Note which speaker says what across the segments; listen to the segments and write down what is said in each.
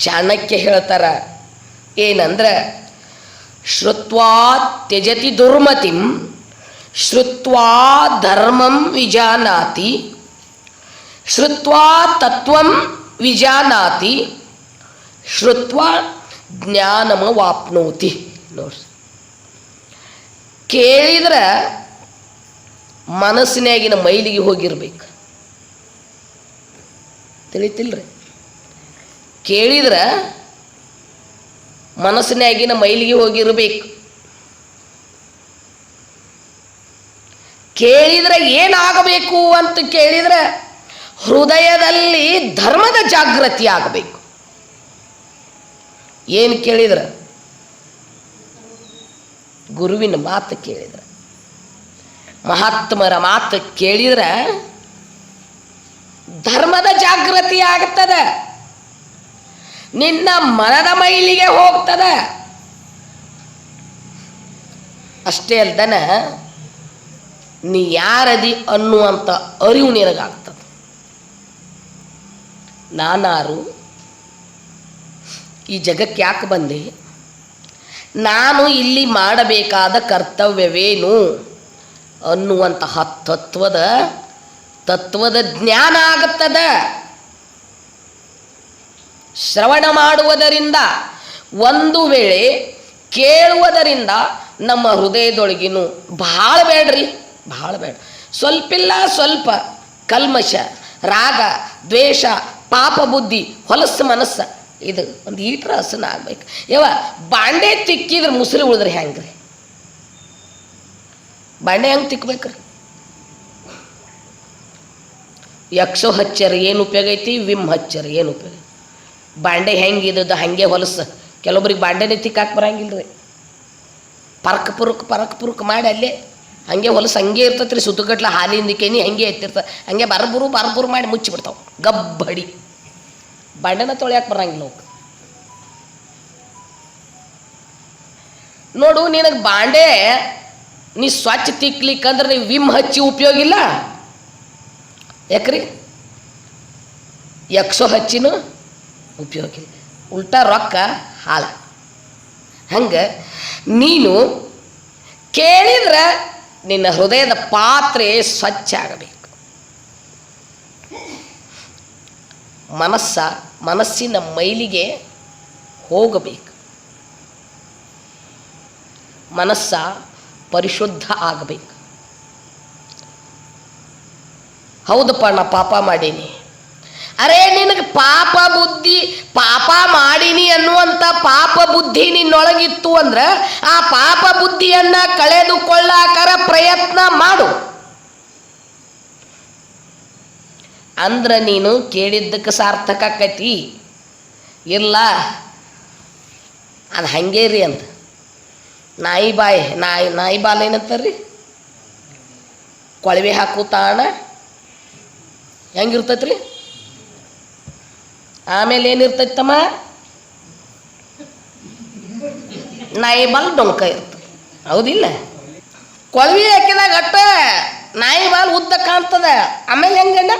Speaker 1: ಚಾಣಕ್ಯ ಹೇಳ್ತಾರ, ಏನಂದ್ರೆ, ಶ್ರುತ್ವಾ ತ್ಯಜತಿ ದುರ್ಮತಿಂ, ಶ್ರುತ್ವಾ ಧರ್ಮಂ ವಿಜಾನಾತಿ, ಶ್ರುತ್ವಾ ತತ್ವಂ ವಿಜಾನಾತಿ, ಶ್ರುತ್ವಾ ಜ್ಞಾನಮ ವಾಪ್ನೋತಿ. ನೋಡ್ರಿ. ಕೇಳಿದ್ರೆ ಮನಸ್ಸಿನಾಗಿನ ಮೈಲಿಗೆ ಹೋಗಿರ್ಬೇಕು. ತಿಳಿತಿಲ್ರಿ? ಕೇಳಿದ್ರೆ ಮನಸ್ಸಿನಾಗಿನ ಮೈಲಿಗೆ ಹೋಗಿರಬೇಕು. ಕೇಳಿದ್ರೆ ಏನಾಗಬೇಕು ಅಂತ ಕೇಳಿದ್ರೆ ಹೃದಯದಲ್ಲಿ ಧರ್ಮದ ಜಾಗೃತಿ ಆಗಬೇಕು. ಏನು ಕೇಳಿದ್ರೆ? ಗುರುವಿನ ಮಾತು ಕೇಳಿದ್ರೆ. ಮಹಾತ್ಮರ ಮಾತು ಕೇಳಿದ್ರೆ ಧರ್ಮದ ಜಾಗೃತಿ ಆಗ್ತದೆ. ನಿನ್ನ ಮನದ ಮೈಲಿಗೆ ಹೋಗ್ತದ. ಅಷ್ಟೇ ಅಲ್ದನ ನೀ ಯಾರದಿ ಅನ್ನುವಂಥ ಅರಿವು ನಿನಗಾಗ್ತದೆ. ನಾನಾರು ಈ ಜಗಕ್ಕೆ ಯಾಕೆ ಬಂದೆ? ನಾನು ಇಲ್ಲಿ ಮಾಡಬೇಕಾದ ಕರ್ತವ್ಯವೇನು ಅನ್ನುವಂತಹ ತತ್ವದ ತತ್ವದ ಜ್ಞಾನ ಆಗುತ್ತದೆ. ಶ್ರವಣ ಮಾಡುವುದರಿಂದ, ಒಂದು ವೇಳೆ ಕೇಳುವುದರಿಂದ ನಮ್ಮ ಹೃದಯದೊಳಗಿನೂ ಭಾಳ ಬೇಡ್ರಿ, ಭಾಳ ಬೇಡ ಸ್ವಲ್ಪಿಲ್ಲ ಸ್ವಲ್ಪ ಕಲ್ಮಶ, ರಾಗ, ದ್ವೇಷ, ಪಾಪ ಬುದ್ಧಿ, ಹೊಲಸು ಮನಸ್ಸು, ಇದು ಒಂದು ಈಟ್ರ ಹಸನ ಆಗ್ಬೇಕು. ಯವ ಬಾಂಡೆ ತಿಕ್ಕಿದ್ರೆ ಮುಸುರಿ ಉಳಿದ್ರೆ ಹೆಂಗ್ರಿ? ಬಾಂಡೆ ಹೆಂಗೆ ತಿಕ್ಬೇಕ್ರಿ? ಯಕ್ಷೋ ಹಚ್ಚರ್ ಏನು ಉಪಯೋಗ ಐತಿ, ವಿಮ್ ಹಚ್ಚರ್ ಏನು ಉಪಯೋಗ ಬಾಂಡೆ ಹೆಂಗೆ ಇದ್ದದ್ದು ಹಂಗೆ ಹೊಲಸು. ಕೆಲವೊಬ್ರಿಗೆ ಬಾಂಡೆನೇ ತಿಕ್ಕಾಕ್ ಬರಂಗಿಲ್ಲ ರೀ ಪರಕ್ ಪುರುಕ್ ಪರಕ್ ಪುರುಕ್ ಮಾಡಿ ಅಲ್ಲೇ. ಹಂಗೆ ಹೊಲಸು ಹಂಗೆ ಇರ್ತೈತೆ ರೀ ಸುತ್ತಗಟ್ಲ ಹಾಲಿಂದ ಹಂಗೆ ಎತ್ತಿರ್ತ. ಹಂಗೆ ಬರಬುರು ಬರಬುರು ಮಾಡಿ ಮುಚ್ಚಿಬಿಡ್ತಾವೆ. ಗಬ್ಬಡಿ ಬಾಂಡೆನ ತೊಳ್ಯಾಕೆ ಬರಂಗಿಲ್ಲ ಅವಕ್ಕೆ ನೋಡು, ನಿನಗೆ ಬಾಂಡೆ ನೀ ಸ್ವಚ್ಛ ತಿಕ್ಲಿಕ್ಕಂದ್ರೆ ನೀವು ವಿಮ್ ಹಚ್ಚಿ ಉಪಯೋಗ ಇಲ್ಲ? ಯಾಕ್ರಿ? ಯಕ್ಷೋ ಹಚ್ಚಿನೂ ಉಪಯೋಗ ಇಲ್ಲ ಉಲ್ಟಾ ರೊಕ್ಕ ಹಾಳ ಹಂಗೆ ನೀನು ಕೇಳಿದ್ರೆ ನಿನ್ನ ಹೃದಯದ ಪಾತ್ರೆ ಸ್ವಚ್ಛ ಆಗಬೇಕು. ಮನಸ್ಸ ಮನಸ್ಸಿನ ಮೈಲಿಗೆ ಹೋಗಬೇಕು. ಮನಸ್ಸ ಪರಿಶುದ್ಧ ಆಗಬೇಕು. ಹೌದಪ್ಪ ನಾ ಪಾಪ ಮಾಡೀನಿ. ಅರೇ, ನಿನಗೆ ಪಾಪ ಬುದ್ಧಿ, ಪಾಪ ಮಾಡಿನಿ ಅನ್ನುವಂಥ ಪಾಪ ಬುದ್ಧಿ ನಿನ್ನೊಳಗಿತ್ತು ಅಂದ್ರೆ ಆ ಪಾಪ ಬುದ್ಧಿಯನ್ನ ಕಳೆದುಕೊಳ್ಳಾಕರ ಪ್ರಯತ್ನ ಮಾಡು. ಅಂದ್ರೆ ನೀನು ಕೇಳಿದ್ದಕ್ಕೆ ಸಾರ್ಥಕ ಆಕೈತಿ. ಇಲ್ಲ, ಅದು ಹಂಗೆ ರೀ ಅಂತ. ನಾಯಿ ಬಾಯಿ, ನಾಯಿ ನಾಯಿ ಬಾಲ ಏನಂತಾರ್ರಿ? ಕೊಳವೆ ಹಾಕು ತಾಣ. ಹೆಂಗಿರ್ತೈತ್ರಿ? ಆಮೇಲೆ ಏನಿರ್ತೈತಮ್ಮ? ನಾಯಿ ಬಾಲ್ ಡೊಂಕ ಇರ್ತ. ಹೌದಿಲ್ಲ? ಕೊಳವಿ ಹಾಕಿದಾಗ ಅಟ್ಟ ನಾಯಿ ಬಾಲ್ ಉದ್ದ ಕಾಣ್ತದ. ಆಮೇಲೆ ಹೆಂಗಣ್ಣ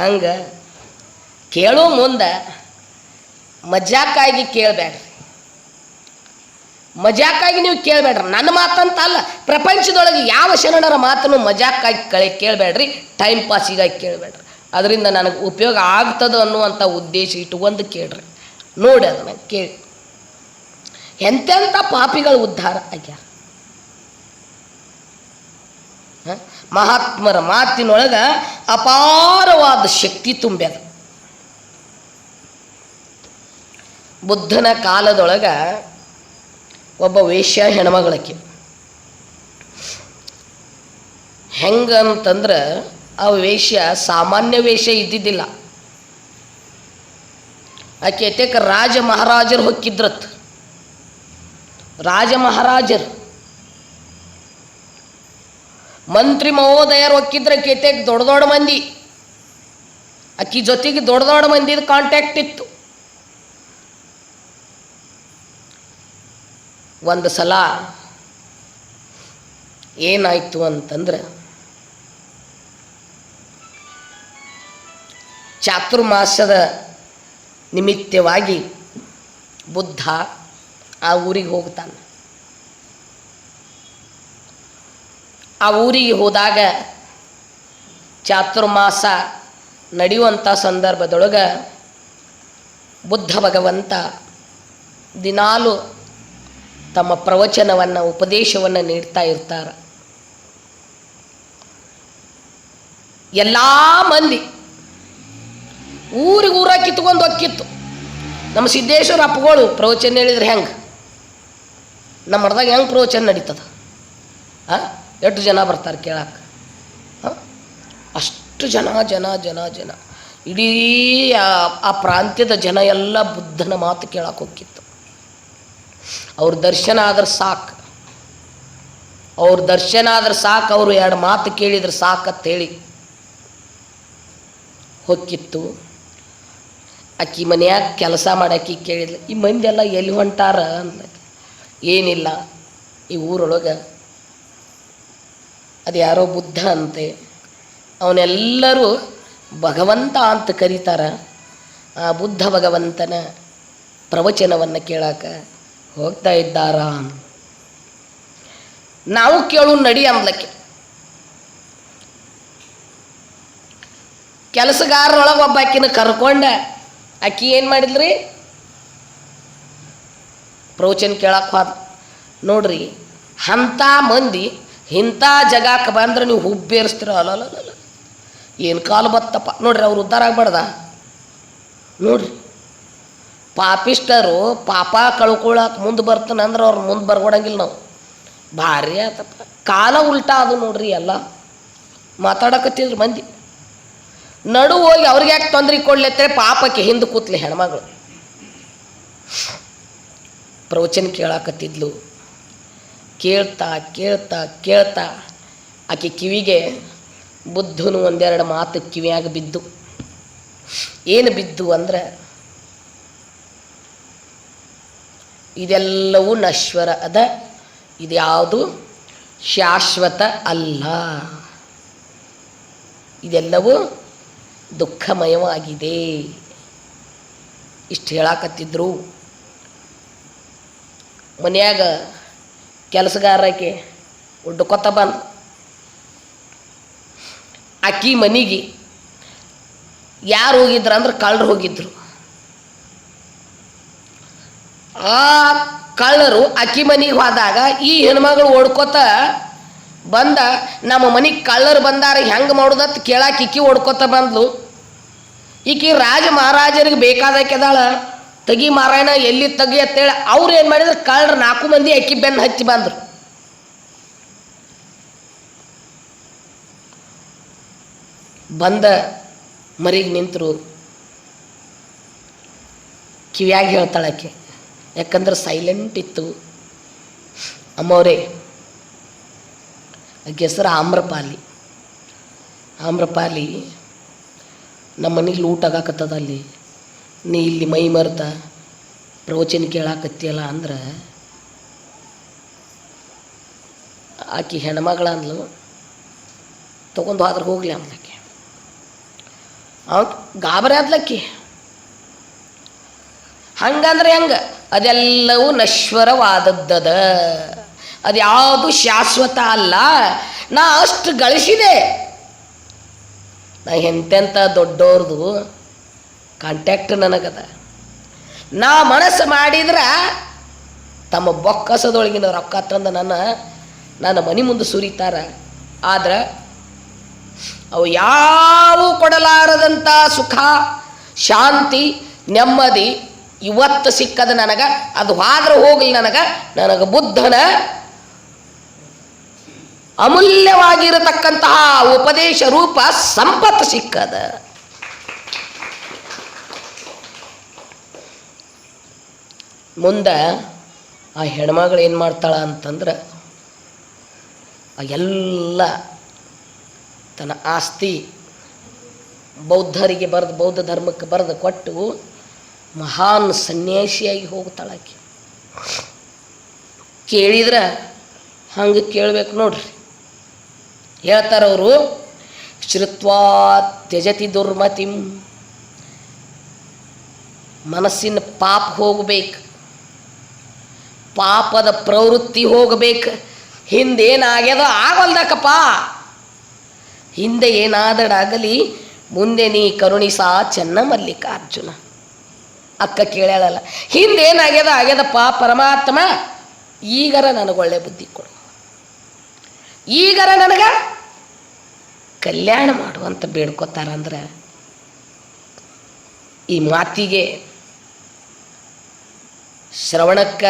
Speaker 1: ಹಂಗ ಕೇಳೋ ಮುಂದೆ ಮಜಾಕಾಗಿ ಕೇಳಬೇಡ್ರಿ ಮಜಾಕಾಗಿ ನೀವು ಕೇಳಬೇಡ್ರಿ ನನ್ನ ಮಾತಂತ ಅಲ್ಲ, ಪ್ರಪಂಚದೊಳಗೆ ಯಾವ ಶರಣರ ಮಾತನ್ನು ಮಜಾಕಾಗಿ ಕಳೆ ಕೇಳಬೇಡ್ರಿ ಟೈಮ್ ಪಾಸಿಗಾಗಿ ಕೇಳಬೇಡ್ರಿ ಅದರಿಂದ ನನಗೆ ಉಪಯೋಗ ಆಗ್ತದ ಅನ್ನುವಂಥ ಉದ್ದೇಶ ಇಟ್ಕೊಂಡು ಕೇಳ್ರಿ. ನೋಡಿ ಅದನ್ನು ಕೇಳಿ. ಎಂತೆಂಥ ಪಾಪಿಗಳು ಉದ್ಧಾರ ಆಗ್ಯಾರ? ಮಹಾತ್ಮರ ಮಾತಿನೊಳಗೆ ಅಪಾರವಾದ ಶಕ್ತಿ ತುಂಬ್ಯದ. ಬುದ್ಧನ ಕಾಲದೊಳಗೆ ಒಬ್ಬ ವೇಶ್ಯ ಹೆಣ್ಮಗಳಕ್ಕೆ ಹೆಂಗಂತಂದ್ರೆ ಆ ವೇಷ, ಸಾಮಾನ್ಯ ವೇಷ ಇದ್ದಿದ್ದಿಲ್ಲ. ಆಕೆ ರಾಜ ಮಹಾರಾಜರು ಹೊಕ್ಕಿದ್ರತ್. ರಾಜ ಮಹಾರಾಜರು. ಮಂತ್ರಿ ಮಹೋದಯರು ಹೊಕ್ಕಿದ್ರೆ ಕೆತೆಕ್ ದೊಡ್ಡ ದೊಡ್ಡ ಮಂದಿ. ಆಕಿ ಜೊತೆಗೆ ದೊಡ್ಡ ದೊಡ್ಡ ಮಂದಿದ ಕಾಂಟ್ಯಾಕ್ಟ್ ಇತ್ತು. ಒಂದು ಸಲ ಏನಾಯ್ತು ಅಂತಂದ್ರೆ ಚಾತುರ್ಮಾಸದ ನಿಮಿತ್ತವಾಗಿ ಬುದ್ಧ ಆ ಊರಿಗೆ ಹೋಗ್ತಾನೆ. ಆ ಊರಿಗೆ ಹೋದಾಗ ಚಾತುರ್ಮಾಸ ನಡೆಯುವಂಥ ಸಂದರ್ಭದೊಳಗೆ ಬುದ್ಧ ಭಗವಂತ ದಿನಾಲು ತಮ್ಮ ಪ್ರವಚನವನ್ನು, ಉಪದೇಶವನ್ನು ನೀಡ್ತಾ ಇರ್ತಾರೆ. ಎಲ್ಲ ಮಂದಿ ಊರಿಗೆ ಊರ ಕಿತ್ಕೊಂಡು ಹೊಕ್ಕಿತ್ತು. ನಮ್ಮ ಸಿದ್ದೇಶ್ವರ ಅಪ್ಪಗಳು ಪ್ರವಚನ ಹೇಳಿದ್ರೆ ಹೆಂಗೆ? ನಮ್ಮ ಮಠದಾಗ ಹೆಂಗೆ ಪ್ರವಚನ ನಡೀತದ? ಹಾಂ ಎಷ್ಟು ಜನ ಬರ್ತಾರೆ ಕೇಳಕ್ಕೆ ಹಾಂ ಅಷ್ಟು ಜನ ಜನ ಜನ ಜನ. ಇಡೀ ಆ- ಪ್ರಾಂತ್ಯದ ಜನ ಎಲ್ಲ ಬುದ್ಧನ ಮಾತು ಕೇಳಕ್ಕೆ ಹೋಗಿತ್ತು ಅವ್ರ ದರ್ಶನ ಆದ್ರೆ ಸಾಕು. ಅವ್ರ ದರ್ಶನ ಆದ್ರೆ ಸಾಕು, ಅವರು ಎರಡು ಮಾತು ಕೇಳಿದ್ರೆ ಸಾಕಂತೇಳಿ ಹೊಕ್ಕಿತ್ತು ಆಕಿ ಮನ್ಯಾಗ ಕೆಲಸ ಮಾಡಾಕಿ ಕೇಳಿದ್ಲು, ಈ ಮಂದಿ ಎಲ್ಲ ಹೊಂಟಾರ? ಅಂದ ಏನಿಲ್ಲ, ಈ ಊರೊಳಗೆ ಅದು ಯಾರೋ ಬುದ್ಧ ಅಂತೆ. ಅವನೆಲ್ಲರೂ ಭಗವಂತ ಅಂತ ಕರೀತಾರ. ಆ ಬುದ್ಧ ಭಗವಂತನ ಪ್ರವಚನವನ್ನು ಕೇಳಾಕ ಹೋಗ್ತಾ ಇದ್ದಾರ ನಾವು ಕೇಳು ನಡಿ ಅಂದ್ಲಕ್ಕೆ. ಕೆಲಸಗಾರರೊಳಗೆ ಒಬ್ಬ ಆಕಿನ ಕರ್ಕೊಂಡ ಆಕಿ ಏನು ಮಾಡಿದ್ರಿ? ಪ್ರವಚನ ಕೇಳಕ್ಕೆ ಹೋದ. ನೋಡ್ರಿ ಅಂಥ ಮಂದಿ ಇಂಥ ಜಗಕ್ಕೆ ಬಂದ್ರೆ ನೀವು ಹುಬ್ಬೇರಿಸ್ತೀರ. ಅಲ್ಲ ಏನು ಕಾಲು ಬತ್ತಪ್ಪ. ನೋಡ್ರಿ, ಅವ್ರು ಉದ್ಧಾರ ಆಗ್ಬಾರ್ದ? ನೋಡ್ರಿ ಪಾಪಿಷ್ಟರು ಪಾಪ ಕಳ್ಕೊಳಕ್ಕೆ ಮುಂದೆ ಬರ್ತಾನಂದ್ರೆ ಅವ್ರು ಮುಂದೆ ಬರ್ಕೊಡಂಗಿಲ್ಲ ನಾವು. ಭಾರಿ ಆತಪ್ಪ. ಕಾಲ ಉಲ್ಟಾ ಅದು ನೋಡ್ರಿ ಎಲ್ಲ. ಮಾತಾಡಕತ್ತಿದ್ರು ಮಂದಿ. ನಡು ಹೋಗಿ ಅವ್ರಿಗೆ ಯಾಕೆ ತೊಂದರೆ ಕೊಡ್ಲತ್ತರೆ ಪಾಪಕ್ಕೆ ಹಿಂದೆ ಕೂತ್ಲಿ ಹೆಣ್ಮಗಳು. ಪ್ರವಚನ ಕೇಳಾಕತ್ತಿದ್ಲು. ಕೇಳ್ತಾ ಕೇಳ್ತಾ ಕೇಳ್ತಾ ಆಕೆ ಕಿವಿಗೆ ಬುದ್ಧನು ಒಂದೆರಡು ಮಾತು ಕಿವಿಯಾಗ ಬಿದ್ದು, ಏನು ಬಿದ್ದು ಅಂದ್ರೆ, ಇದೆಲ್ಲವೂ ನಶ್ವರ ಅದ ಇದ್ಯಾವುದು ಶಾಶ್ವತ ಅಲ್ಲ. ಇದೆಲ್ಲವೂ ದುಃಖಮಯವಾಗಿದೆ. ಇಷ್ಟು ಹೇಳಾಕತ್ತಿದ್ರು. ಮನ್ಯಾಗ ಕೆಲಸಗಾರಕ್ಕೆ ಉಡ್ಕೊತ ಬಂದು. ಅಕ್ಕಿ ಮನಿಗೆ ಯಾರು ಹೋಗಿದ್ರು ಅಂದ್ರೆ ಕಳ್ಳರು ಹೋಗಿದ್ರು. ಆ ಕಳ್ಳರು ಅಕ್ಕಿ ಮನೆಗೆ ಹೋದಾಗ ಈ ಹೆಣ್ಮಗಳು ಓಡ್ಕೋತ ಬಂದ, ನಮ್ಮ ಮನೆಗೆ ಕಳ್ಳರು ಬಂದಾರ, ಹೆಂಗೆ ಮಾಡೋದತ್ ಕೇಳಾಕ ಇಕ್ಕಿ ಓಡ್ಕೋತ ಬಂದ್ಲು. ಈಕಿ ರಾಜ ಮಹಾರಾಜರಿಗೆ ಬೇಕಾದಾಕೆದಾಳ ತಗಿ ಮಾರಾಯಣ ಎಲ್ಲಿ ತಗಿ ಅಂತೇಳಿ ಅವ್ರು ಏನು ಮಾಡಿದ್ರು? ಕಳ್ಳರು ನಾಲ್ಕು ಮಂದಿ ಅಕ್ಕಿ ಬೆನ್ನು ಹಚ್ಚಿ ಬಂದರು. ಬಂದ ಮರಿಗೆ ನಿಂತರು. ಕಿವಿಯಾಗಿ ಹೇಳ್ತಾಳಕ್ಕೆ ಯಾಕಂದ್ರೆ ಸೈಲೆಂಟ್ ಇತ್ತು. ಅಮ್ಮವ್ರೆ, ಆಕೆ ಹೆಸರು ಆಮ್ರಪಾಲಿ. ಆಮ್ರಪಾಲಿ ನಮ್ಮ ಮನೇಲಿ ಲೂಟ್ ಆಗಾಕತ್ತದ ಅಲ್ಲಿ? ನೀ ಇಲ್ಲಿ ಮೈ ಮರ್ತ ಪ್ರವಚನ ಕೇಳಾಕತ್ತಿಯಲ್ಲ ಅಂದ್ರೆ, ಆಕೆ ಹೆಣ್ಮಗಳ ಅಂದ್ಲು, ತೊಗೊಂಡು ಹೋದ್ರೆ ಹೋಗ್ಲಿ ಅಂದ್ಲಕ್ಕೆ. ಅವ್ ಗಾಬರಿ ಆದ್ಲಕ್ಕಿ. ಹಂಗಂದ್ರೆ ಹೆಂಗೆ? ಅದೆಲ್ಲವೂ ನಶ್ವರವಾದದ್ದದ. ಅದ್ಯಾವುದು ಶಾಶ್ವತ ಅಲ್ಲ. ನಾ ಅಷ್ಟು ಗಳಿಸಿದೆ. ನಾ ಎಂತೆಂಥ ದೊಡ್ಡವ್ರದು ಕಾಂಟ್ಯಾಕ್ಟ್ ನನಗದ. ನಾ ಮನಸ್ಸು ಮಾಡಿದ್ರೆ ತಮ್ಮ ಬೊಕ್ಕಸದೊಳಗಿನ ರೊಕ್ಕ ತಂದು ನನ್ನ ನನ್ನ ಮನೆ ಮುಂದೆ ಸುರಿತಾರ. ಆದ್ರೆ ಅವು ಯಾವ ಕೊಡಲಾರದಂಥ ಸುಖ, ಶಾಂತಿ, ನೆಮ್ಮದಿ ಇವತ್ತು ಸಿಕ್ಕದ ನನಗೆ, ಅದು ಆದ್ರೆ ಹೋಗಲಿ ನನಗೆ ನನಗೆ ಬುದ್ಧನ ಅಮೂಲ್ಯವಾಗಿರತಕ್ಕಂತಹ ಉಪದೇಶ ರೂಪ ಸಂಪತ್ತು ಸಿಕ್ಕದ. ಮುಂದೆ ಆ ಹೆಣ್ಮಗಳು ಏನು ಮಾಡ್ತಾಳ ಅಂತಂದ್ರೆ ಎಲ್ಲ ತನ್ನ ಆಸ್ತಿ ಬೌದ್ಧರಿಗೆ ಬರೆದು, ಬೌದ್ಧ ಧರ್ಮಕ್ಕೆ ಬರೆದು ಕೊಟ್ಟು ಮಹಾನ್ ಸನ್ಯಾಸಿಯಾಗಿ ಹೋಗ್ತಾಳಾಕಿ. ಕೇಳಿದ್ರೆ ಹಂಗೆ ಕೇಳಬೇಕು ನೋಡ್ರಿ. ಹೇಳ್ತಾರವರು, ಶ್ರುತ್ವಾ ತ್ಯಜತಿ ದುರ್ಮತಿಂ, ಮನಸ್ಸಿನ ಪಾಪ ಹೋಗ್ಬೇಕು, ಪಾಪದ ಪ್ರವೃತ್ತಿ ಹೋಗಬೇಕು, ಹಿಂದೇನಾಗ್ಯದ ಆಗಲ್ದಕ್ಕಪ್ಪ ಹಿಂದೆ ಏನಾದಡಾಗಲಿ, ಮುಂದೆ ನೀ ಕರುಣಿಸಾ ಚೆನ್ನ ಮಲ್ಲಿಕಾರ್ಜುನ ಅಕ್ಕ ಕೇಳ್ಯಾಳಲ್ಲ, ಹಿಂದೇನಾಗ್ಯದ ಆಗ್ಯದಪ್ಪ ಪರಮಾತ್ಮ, ಈಗರ ನನಗೊಳ್ಳೆ ಬುದ್ಧಿ ಕೊಡು. ಈಗರ ನನಗ ಕಲ್ಯಾಣ ಮಾಡುವಂತ ಬೇಡ್ಕೋತಾರಂದ್ರೆ ಈ ಮಾತಿಗೆ ಶ್ರವಣಕ್ಕ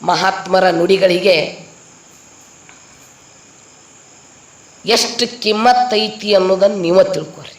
Speaker 1: ಮಹಾತ್ಮರ ನುಡಿಗಳಿಗೆ ಎಷ್ಟು ಕಿಮ್ಮತ್ತೈತಿ ಅನ್ನೋದನ್ನು ನೀವ ತಿಳ್ಕೊರಿ.